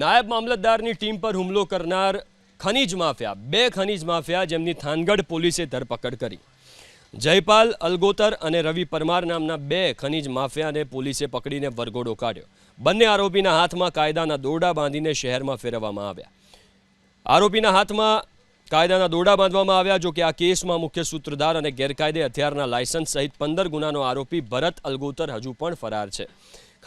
નાયબ મામલતદારની ટીમ પર હુમલો કરનાર ખનીજ માફિયા, બે ખનીજ માફિયા જેમની થાનગઢ પોલીસે ધરપકડ કરી. જયપાલ, અલગોતર અને રવિ પરમાર નામના બે ખનીજ માફિયાને પોલીસે પકડીને વરઘોડો કાઢ્યો. બંને આરોપીના હાથમાં કાયદાના દોરડા બાંધીને શહેરમાં ફેરવવામાં આવ્યા. આરોપીના હાથમાં કાયદાના દોરડા બાંધવામાં આવ્યા, જો કે આ કેસમાં મુખ્ય સૂત્રધાર અને ગેરકાયદે હથિયારના લાયસન્સ સહિત પંદર ગુનાનો આરોપી ભરત અલગોતર હજુ પણ ફરાર છે.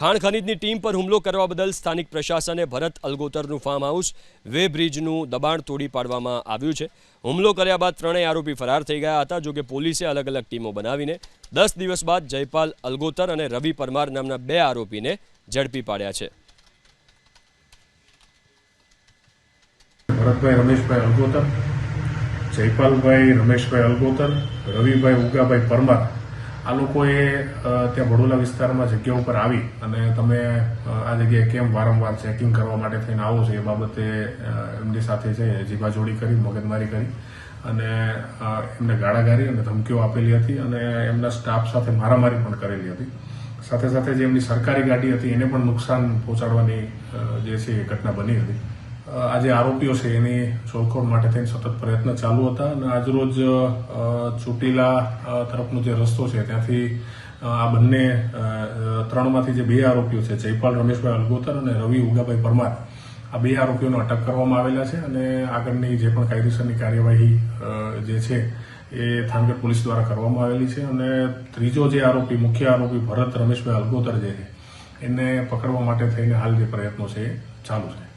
ખાણ ખનીજની ટીમ પર હુમલો કરવા બદલ સ્થાનિક પ્રશાસને ભરત અલગોતરનું ફાર્મ હાઉસ વે બ્રિજનું દબાણ તોડી પાડવામાં આવ્યું છે. હુમલો કર્યા બાદ ત્રણેય આરોપી ફરાર થઈ ગયા હતા, જોકે પોલીસે અલગ અલગ ટીમો બનાવીને દસ દિવસ બાદ જયપાલ અલગોતર અને રવિ પરમાર નામના બે આરોપીને ઝડપી પાડ્યા છે. ભરતભાઈ રમેશભાઈ અલગોતર, જયપાલભાઈ રમેશભાઈ અલગોતર, રવિભાઈ ઉગાભાઈ પરમાર આ લોકોએ ત્યાં વડોલા વિસ્તારમાં જગ્યા ઉપર આવી અને તમે આ જગ્યાએ કેમ વારંવાર ચેકિંગ કરવા માટે થઈને આવો છો એ બાબતે એમની સાથે છે, જીભાજોડી કરી, મગજમારી કરી અને એમને ગાળાગારી અને ધમકીઓ આપેલી હતી અને એમના સ્ટાફ સાથે મારામારી પણ કરેલી હતી. સાથે સાથે જે એમની સરકારી ગાડી હતી એને પણ નુકસાન પહોંચાડવાની જે છે એ ઘટના બની હતી. આ જે આરોપીઓ છે એની શોધખોળ માટે થઈને સતત પ્રયત્ન ચાલુ હતા અને આજરોજ ચોટીલા તરફનો જે રસ્તો છે ત્યાંથી આ બંને ત્રણમાંથી જે બે આરોપીઓ છે, જયપાલ રમેશભાઈ અલગોતર અને રવિ ઉગાભાઈ પરમાર, આ બે આરોપીઓને અટક કરવામાં આવેલા છે અને આગળની જે પણ કાયદેસરની કાર્યવાહી જે છે એ થાનગઢ પોલીસ દ્વારા કરવામાં આવેલી છે અને ત્રીજો જે આરોપી, મુખ્ય આરોપી ભરત રમેશભાઈ અલગોતર જે છે, એને પકડવા માટે થઈને હાલ જે પ્રયત્નો છે ચાલુ છે.